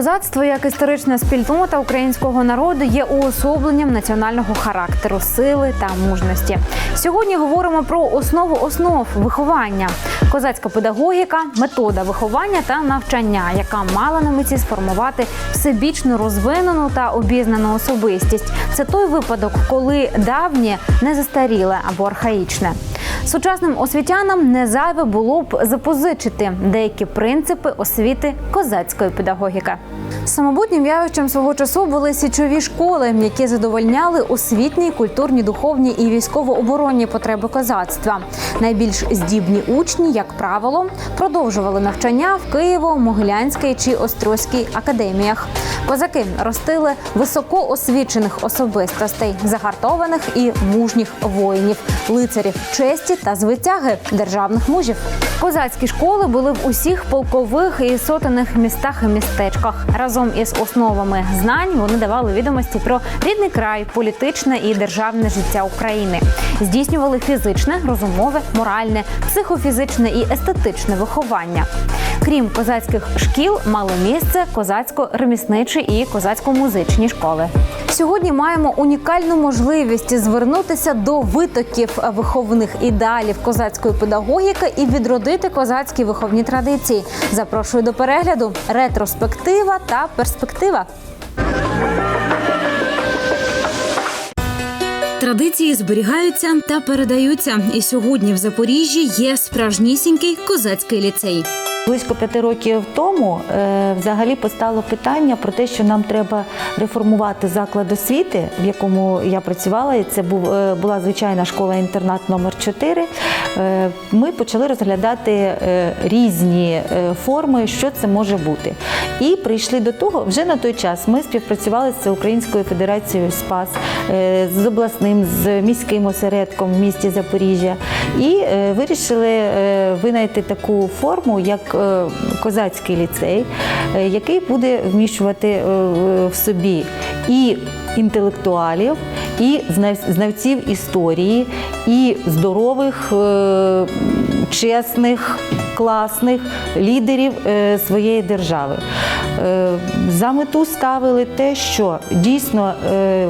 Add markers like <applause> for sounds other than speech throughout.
Козацтво як історична спільнота українського народу є уособленням національного характеру, сили та мужності. Сьогодні говоримо про основу основ виховання, козацька педагогіка, метода виховання та навчання, яка мала на меті сформувати всебічно розвинену та обізнану особистість. Це той випадок, коли давнє не застаріле або архаїчне. Сучасним освітянам не зайве було б запозичити деякі принципи освіти козацької педагогіки. Самобутнім явищем свого часу були січові школи, які задовольняли освітні, культурні, духовні і військово-оборонні потреби козацтва. Найбільш здібні учні, як правило, продовжували навчання в Києво, Могилянській чи Острозькій академіях. Козаки ростили високоосвічених особистостей, загартованих і мужніх воїнів, лицарів честі та звитяги державних мужів. Козацькі школи були в усіх полкових і сотенних містах і містечках. Разом із основами знань вони давали відомості про рідний край, політичне і державне життя України, здійснювали фізичне, розумове, моральне, психофізичне і естетичне виховання. Крім козацьких шкіл, мали місце козацько-ремісничі і козацько-музичні школи. Сьогодні маємо унікальну можливість звернутися до витоків виховних ідеалів козацької педагогіки і відродити козацькі виховні традиції. Запрошую до перегляду ретроспектива та перспектива. Традиції зберігаються та передаються. І сьогодні в Запоріжжі є справжнісінький козацький ліцей. Близько п'яти років тому е, взагалі постало питання про те, що нам треба реформувати заклад освіти, в якому я працювала. І це був е, була звичайна школа-інтернат номер 4 Е, Ми почали розглядати різні форми, що це може бути. І прийшли до того, вже на той час ми співпрацювали з Українською федерацією СПАС, з обласним, з міським осередком в місті Запоріжжя і вирішили винайти таку форму, як козацький ліцей, е, який буде вміщувати е, в собі і інтелектуалів, і знавців історії, і здорових, е, чесних, класних лідерів своєї держави. Е, За мету ставили те, що дійсно е,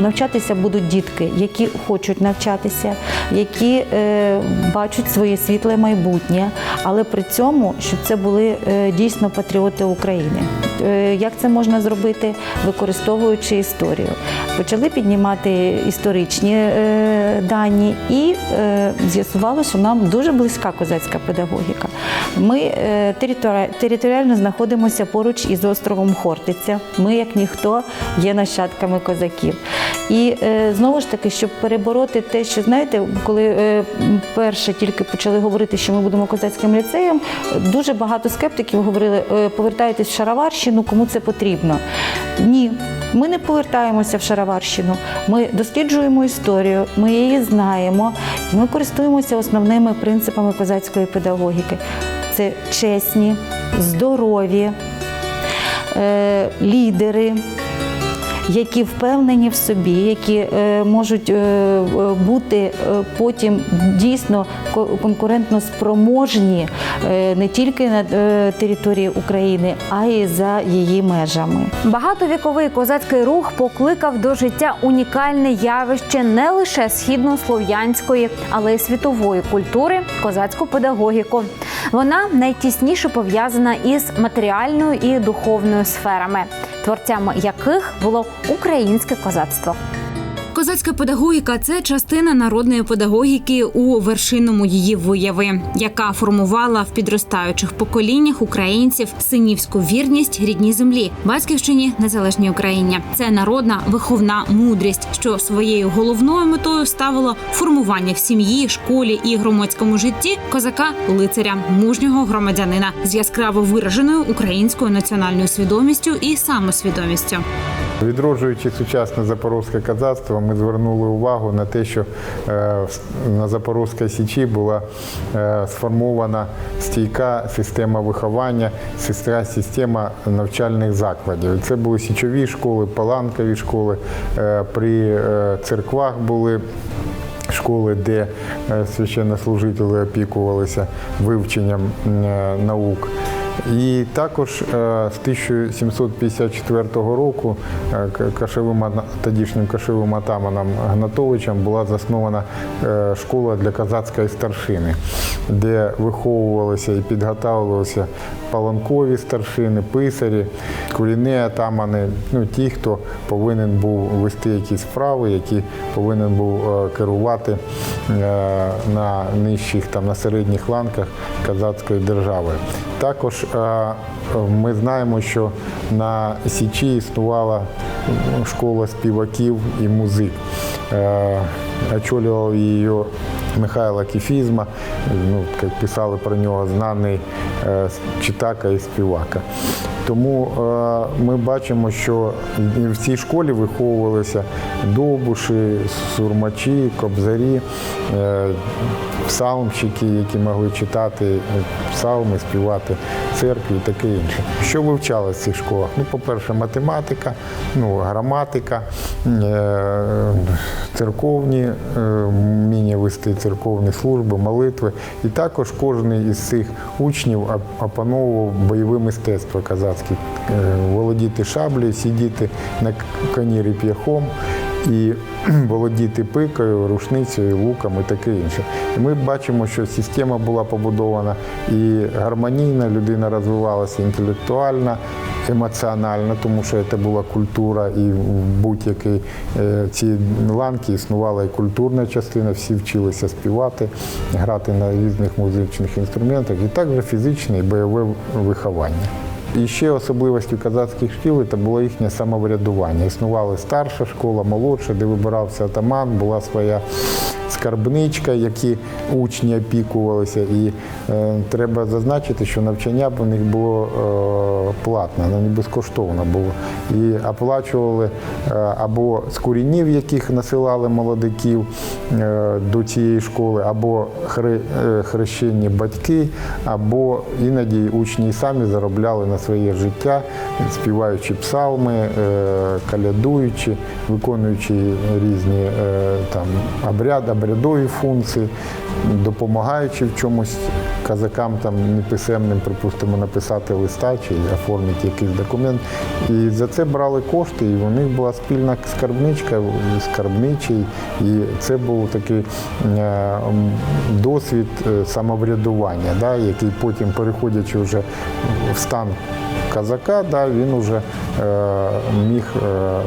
навчатися будуть дітки, які хочуть навчатися, які е, бачать своє світле майбутнє, але при цьому, щоб це були дійсно патріоти України. Як це можна зробити, використовуючи історію? Почали піднімати історичні дані і з'ясували, що нам дуже близька козацька педагогіка. Ми територіально знаходимося поруч із островом Хортиця. Ми, як ніхто, є нащадками козаків. І е, знову ж таки, щоб перебороти те, що знаєте, коли е, перше тільки почали говорити, що ми будемо козацьким ліцеєм, дуже багато скептиків говорили, е, повертайтесь в Шароварщину, кому це потрібно. Ні. Ми не повертаємося в Шароварщину. Ми досліджуємо історію, ми її знаємо, ми користуємося основними принципами козацької педагогіки. Це чесні, здорові, лідери, які впевнені в собі, які е, можуть е, е, бути потім дійсно ко- конкурентно спроможні не тільки на території України, а й за її межами. Багатовіковий козацький рух покликав до життя унікальне явище не лише східнослов'янської, але й світової культури козацьку педагогіку. Вона найтісніше пов'язана із матеріальною і духовною сферами, творцями яких було українське козацтво. Козацька педагогіка це частина народної педагогіки у вершинному її вияви, яка формувала в підростаючих поколіннях українців синівську вірність рідній землі, батьківщині незалежній Україні. Це народна виховна мудрість, що своєю головною метою ставило формування в сім'ї, школі і громадському житті козака лицаря, мужнього громадянина з яскраво вираженою українською національною свідомістю і самосвідомістю. Відроджуючи сучасне запорозьке козацтво, ми звернули увагу на те, що е, на Запорозькій Січі була е, сформована стійка система виховання, стійка система навчальних закладів. Це були січові школи, паланкові школи, е, при церквах були. Школи, де священнослужителі опікувалися вивченням наук. І також е, з 1754 року е, К- кашовим ана- тодішнім кашовим атаманом Гнатовичем була заснована е, школа для козацької старшини, де виховувалися і підготовлювалися паланкові старшини, писарі, курінні атамани, ну ті, хто повинен був вести якісь справи, які повинен був керувати на нижчих там на середніх ланках козацької держави. Також ми знаємо, що на Січі існувала школа співаків і музик. Очолював її Михайло Кіфізма, ну, як писали про нього, знаний е, читака і співака. Тому е, ми бачимо, що в цій школі виховувалися довбуші, сурмачі, кобзарі, е, псалмщики, які могли читати псалми, співати церкві і таке інше. Що вивчалося в цих школах? Ну, по-перше, математика, ну, граматика, е, церковні, е, вміння вести церковні служби, молитви. І також кожен із цих учнів оп- опановував бойове мистецтво козацьке, Е, володіти шаблею, сидіти на коні реп'яхом і <clears throat> володіти пикою, рушницею, луком і таке інше. І ми бачимо, що система була побудована і гармонійна, людина розвивалася інтелектуально, емоціонально, тому що це була культура, і в будь-якій е, цій ланці існувала і культурна частина, всі вчилися співати, грати на різних музичних інструментах, і також фізичне і бойове виховання. І ще особливістю казацьких шкіл це було їхнє самоврядування. Існувала старша школа, молодша, де вибирався атаман, була своя скарбничка, які учні опікувалися. І е, треба зазначити, що навчання в них було е, платне, воно не безкоштовно було. І оплачували е, або з курінів, яких насилали молодиків е, до цієї школи, або хре, е, хрещені батьки, або іноді учні самі заробляли на своє життя, співаючи псалми, е, калядуючи, виконуючи різні е, там обряд, обрядові функції, допомагаючи в чомусь казакам там неписемним, припустимо, написати листа чи оформити якийсь документ. І за це брали кошти, і у них була спільна скарбничка, скарбничий, і це був такий е, досвід е, самоврядування, да, який потім, переходячи вже в стан казака, да, він вже е, міг е,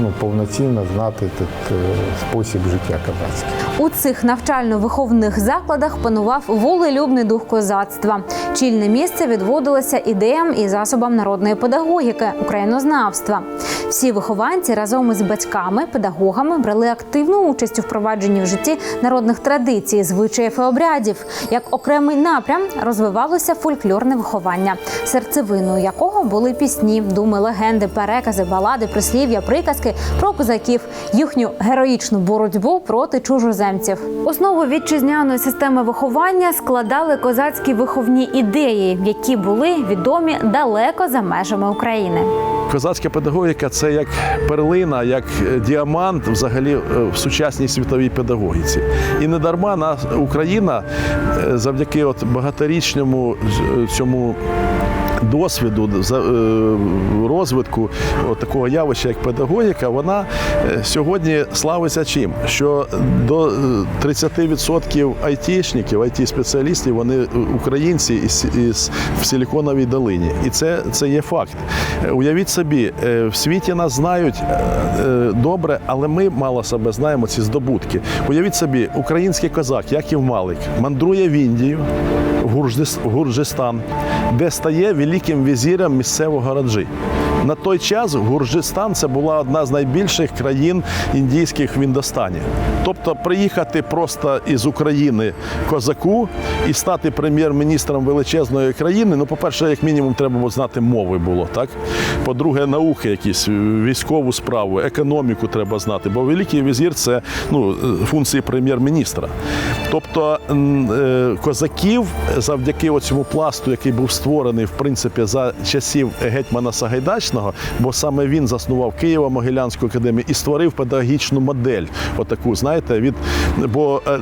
ну, повноцінно знати тут, е, спосіб життя козацький. У цих навчально-виховних закладах панував волелюбний дух козацтва. Чільне місце відводилося ідеям і засобам народної педагогіки, українознавства. Всі вихованці разом із батьками, педагогами брали активну участь у впровадженні в житті народних традицій, звичаїв і обрядів. Як окремий напрям розвивалося фольклорне виховання, серцевиною якого були пісні, думи, легенди, перекази, балади, прислів'я, приказки про козаків, їхню героїчну боротьбу проти чужоземців. Основу вітчизняної системи виховання складали козацькі виховні ідеї, які були відомі далеко за межами України. Козацька педагогіка це як перлина, як е, діамант взагалі е, в сучасній світовій педагогіці. І не дарма нас Україна е, завдяки от багаторічному цьому. Досвіду е, розвитку такого явища, як педагогіка, вона е, сьогодні славиться чим? Що до е, 30% айтішників, айті-спеціалістів, вони е, українці із, в Силіконовій долині. І це, це є факт. Е, Уявіть собі, е, в світі нас знають е, е, добре, але ми мало себе знаємо ці здобутки. Уявіть собі, український козак Яків Малик мандрує в Індію, в в Гурджистан, де стає великим візіром місцевого раджи. На той час Гурджистан це була одна з найбільших країн індійських в Індостані. Тобто приїхати просто із України козаку і стати прем'єр-міністром величезної країни. Ну, по-перше, як мінімум, треба було знати мови було, так? По-друге, науки якісь, військову справу, економіку треба знати, бо великий візір це ну, функції прем'єр-міністра. Тобто е, козаків завдяки цьому пласту, який був створений в принципі за часів гетьмана Сагайдачного, бо саме він заснував Києво-Могилянську академію і створив педагогічну модель. Отаку, знаєте, від бо е,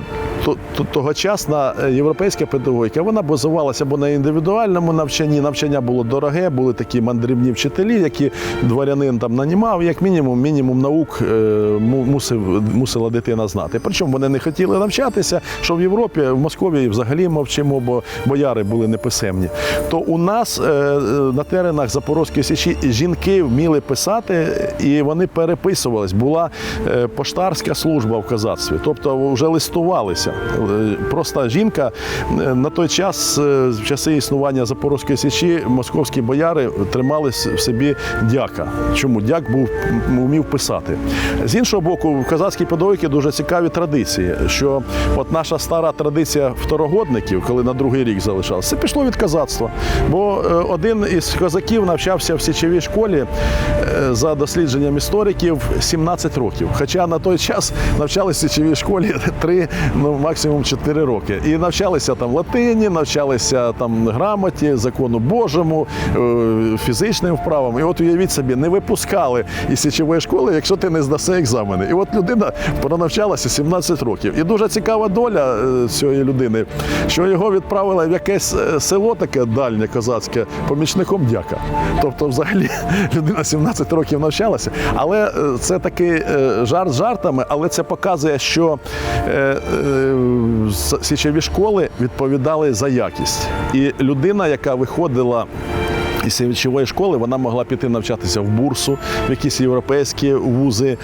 тогочасна е, європейська педагогіка вона базувалася або на індивідуальному навчанні. Навчання було дороге, були такі мандрівні вчителі, які дворянин там нанімав, як мінімум, мінімум наук е, мусив, мусила дитина знати. Причому вони не хотіли навчатися, що в Європі, в Москві взагалі мовчимо, бо бояри були неписемні. То у нас е, на теренах Запорозької січі жінки вміли писати і вони переписувались. Була поштарська служба в козацтві, тобто вже листувалися. Е, Просто жінка е, на той час, е, в часи існування Запорозької січі, московські бояри тримали в собі дяка. Чому дяк був м, вмів писати? З іншого боку, в козацькій педагогіці дуже цікаві традиції. Що от наша стара традиція второгодників, коли на другий рік залишалося, це пішло від козацтва. Бо один із козаків навчався в січовій школі за дослідженням істориків 17 років. Хоча на той час навчалися в січовій школі <laughs> 3, ну максимум 4 роки. І навчалися там латині, навчалися там грамоті, закону Божому, е, фізичним вправам. І от уявіть собі, не випускали із січової школи, якщо ти не здаси екзамени. І от людина пронавчалася 17 років. І дуже цікава доля е, цієї людини, що його відправили в якесь е, село таке дальнє козацьке помічником дяка. Тобто, взагалі, <laughs> людина 17 років навчалася. Але це такий жарт жартами, але це показує, що січові школи відповідали за якість. І людина, яка виходила із січової школи вона могла піти навчатися в бурсу, в якісь європейські вузи,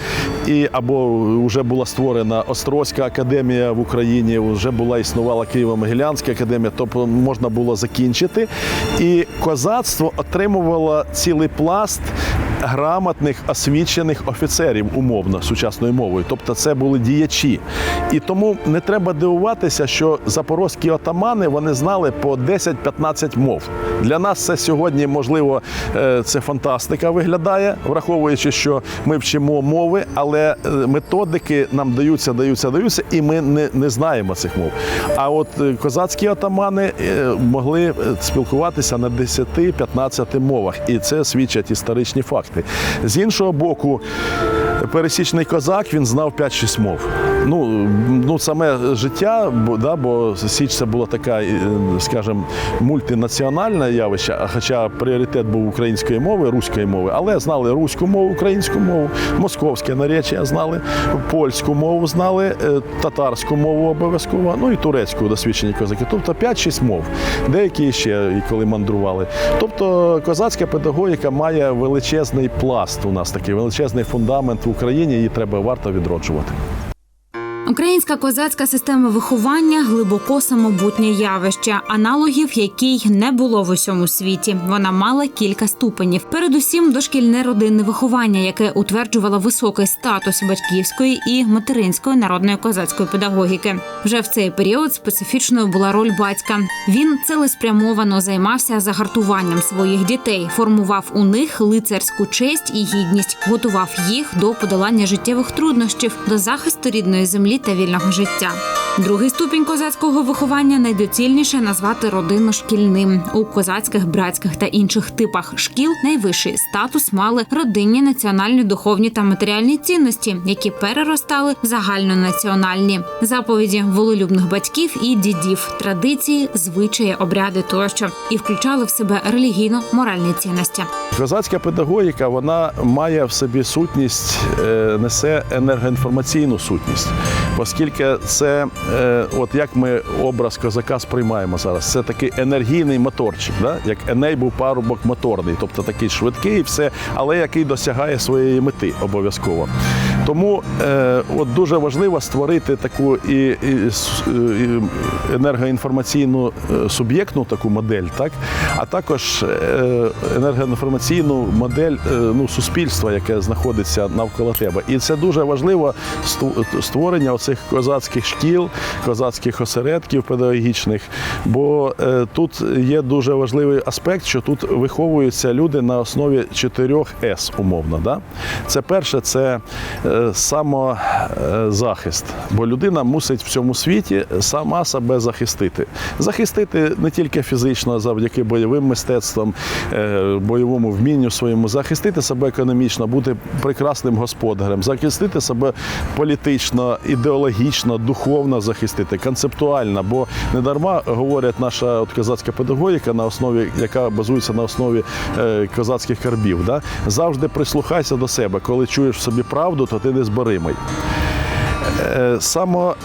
і або вже була створена Острозька академія в Україні, вже була існувала Києво-Могилянська академія, тобто можна було закінчити. І козацтво отримувало цілий пласт грамотних освічених офіцерів умовно сучасною мовою. Тобто це були діячі. І тому не треба дивуватися, що запорозькі отамани вони знали по 10-15 мов. Для нас це сьогодні, можливо, е, це фантастика виглядає, враховуючи, що ми вчимо мови, але е, методики нам даються, даються, даються, і ми не, не знаємо цих мов. А от е, козацькі отамани могли спілкуватися на 10-15 мовах, і це свідчать історичні факти. З іншого боку, пересічний козак він знав 5-6 мов. Ну, ну саме життя, бо, да, бо Січ це була така, е, скажімо, мультинаціональне явище, хоча пріоритет був української мови, руської мови, але знали руську мову, українську мову, московське наречення знали, польську мову знали, е, татарську мову обов'язково, ну і турецьку досвідчені козаки. Тобто 5-6 мов, деякі ще коли мандрували. Тобто козацька педагогіка має величезний пласт у нас такий величезний фундамент в Україні, її треба варто відроджувати. Українська козацька система виховання глибоко самобутнє явище, аналогів якій не було в усьому світі. Вона мала кілька ступенів. Передусім, дошкільне родинне виховання, яке утверджувало високий статус батьківської і материнської народної козацької педагогіки. Вже в цей період специфічною була роль батька. Він цілеспрямовано займався загартуванням своїх дітей, формував у них лицарську честь і гідність, готував їх до подолання життєвих труднощів, до захисту рідної землі та вільного життя. Другий ступінь козацького виховання найдоцільніше назвати родинно-шкільним. У козацьких, братських та інших типах шкіл найвищий статус мали родинні національні духовні та матеріальні цінності, які переростали в загальнонаціональні заповіді волелюбних батьків і дідів, традиції, звичаї, обряди тощо, і включали в себе релігійно-моральні цінності. Козацька педагогіка вона має в собі сутність, е, несе енергоінформаційну сутність, оскільки це, е, от як ми образ козака сприймаємо зараз, це такий енергійний моторчик, да? як Еней був парубок моторний, тобто такий швидкий, і все, але який досягає своєї мети обов'язково. Тому е, от дуже важливо створити таку і, і, і енергоінформаційну е, суб'єктну таку модель, так? а також е, енергоінформаційну модель е, ну, суспільства, яке знаходиться навколо тебе. І це дуже важливо створення оцих козацьких шкіл, козацьких осередків педагогічних. Бо е, тут є дуже важливий аспект, що тут виховуються люди на основі чотирьох С, умовно. Да? Це перше, це е, е, самозахист, бо людина мусить в цьому світі сама себе захистити. Захистити не тільки фізично завдяки бойовим мистецтвам, е, бойовому вмінню своєму, захистити себе економічно, бути прекрасним господарем, захистити себе політично, ідеологічно, духовно захистити, концептуально. Бо недарма говорять наша от козацька педагогіка, на основі, яка базується на основі е, козацьких карбів. Да? Завжди прислухайся до себе. Коли чуєш в собі правду, то ти незбаримий. Е, Само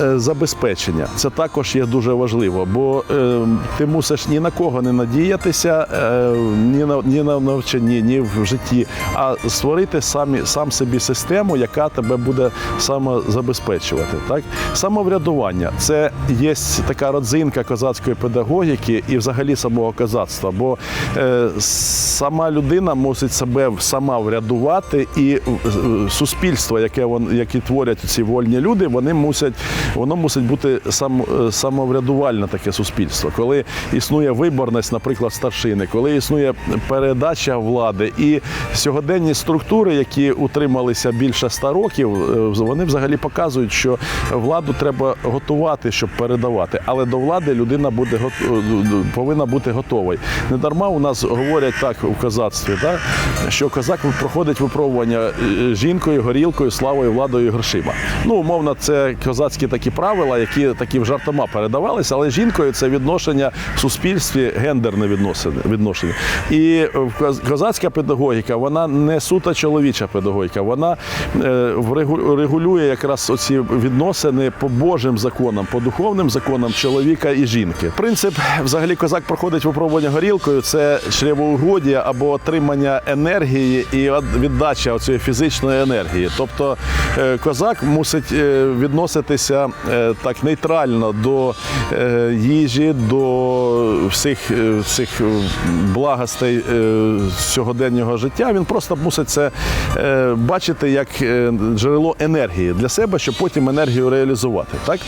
забезпечення це також є дуже важливо, бо е, ти мусиш ні на кого не надіятися, е, ні на ні на навчанні, ні в житті, а створити самі сам собі систему, яка тебе буде самозабезпечувати. Так самоврядування це є така родзинка козацької педагогіки і взагалі самого козацтва. Бо е, сама людина мусить себе сама врядувати, і е, суспільство, яке вон, які творять ці вольні люди, вони мусять, воно мусить бути сам, е, самоврядувальне таке суспільство. Коли існує виборність, наприклад, старшини, коли існує передача влади і сьогоденні структури, які утрималися більше ста років, е, вони взагалі показують, що владу треба готувати, щоб передавати. Але до влади людина буде е, повинна бути готовою. Не дарма у нас говорять так у козацтві, так, що козак проходить випробування жінкою, горілкою, славою, владою грошима. Ну, умовно, це козацькі такі правила, які такі в жартома передавалися, але жінкою це відношення в суспільстві, гендерне відносини- відношення. І в козацька педагогіка, вона не суто чоловіча педагогіка, вона е, регулює якраз оці відносини по Божим законам, по духовним законам чоловіка і жінки. Принцип, взагалі, козак проходить випробування горілкою, це чревоугодія або отримання енергії і віддача цієї фізичної енергії. Тобто е, козак мусить е, відноситися е, так нейтрально до е, їжі, до всіх е, е, благостей сьогоденнього життя. Він просто мусить це бачити як джерело енергії для себе, щоб потім енергію реалізувати. Так?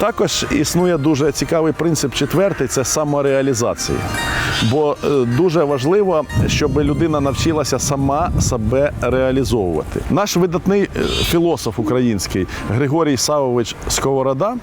Також існує дуже цікавий принцип четвертий це самореалізація. Бо е, дуже важливо, щоб людина навчилася сама себе реалізовувати. Наш видатний е, філософ український Григорій Савович Сковорода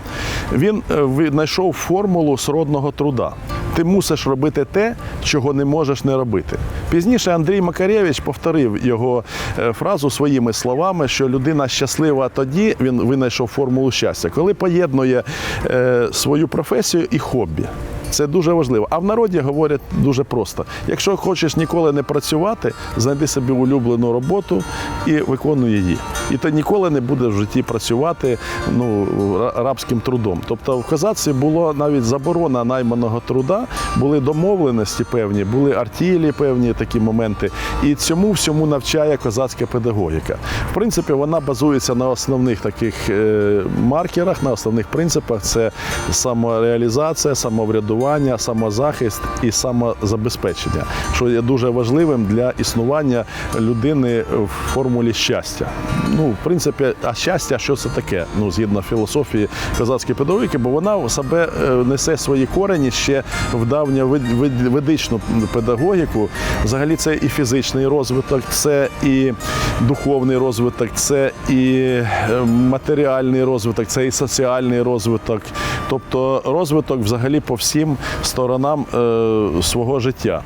він е, знайшов формулу сродного труда. Ти мусиш робити те, чого не можеш не робити. Пізніше Андрій Макаревич повторив його е, фразу своїми словами, що людина щаслива тоді, він винайшов формулу щастя, коли поєднує е, свою професію і хобі. Це дуже важливо. А в народі говорять дуже просто: якщо хочеш ніколи не працювати, знайди собі улюблену роботу і виконуй її. І ти ніколи не будеш в житті працювати ну, рабським трудом. Тобто в козацтві було навіть заборона найманого труда, були домовленості певні, були артілі певні такі моменти. І цьому всьому навчає козацька педагогіка. В принципі, вона базується на основних таких е, маркерах, на основних принципах: це самореалізація, самоврядування, самозахист і самозабезпечення, що є дуже важливим для існування людини в формулі щастя. Ну, в принципі, а щастя, що це таке? Ну, згідно філософії козацької педагогіки, бо вона в себе е, несе свої корені ще в давню вед- вед- ведичну педагогіку. Взагалі, це і фізичний розвиток, це і духовний розвиток, це і е, матеріальний розвиток, це і соціальний розвиток. Тобто розвиток взагалі по всім сторонам е, свого життя.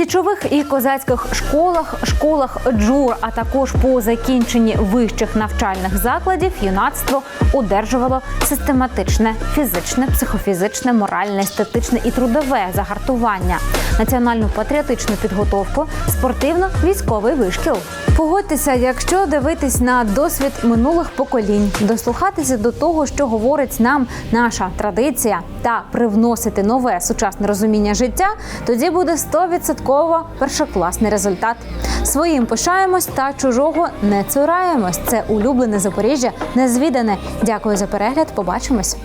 Січових і козацьких школах, школах джур, а також по закінченні вищих навчальних закладів юнацтво одержувало систематичне фізичне, психофізичне, моральне, естетичне і трудове загартування, національну патріотичну підготовку, спортивно-військовий вишкіл. Погодьтеся, якщо дивитись на досвід минулих поколінь, дослухатися до того, що говорить нам наша традиція, та привносити нове сучасне розуміння життя, тоді буде 100% першокласний результат. Своїм пишаємось та чужого не цураємось. Це улюблене Запоріжжя незвідане. Дякую за перегляд. Побачимось.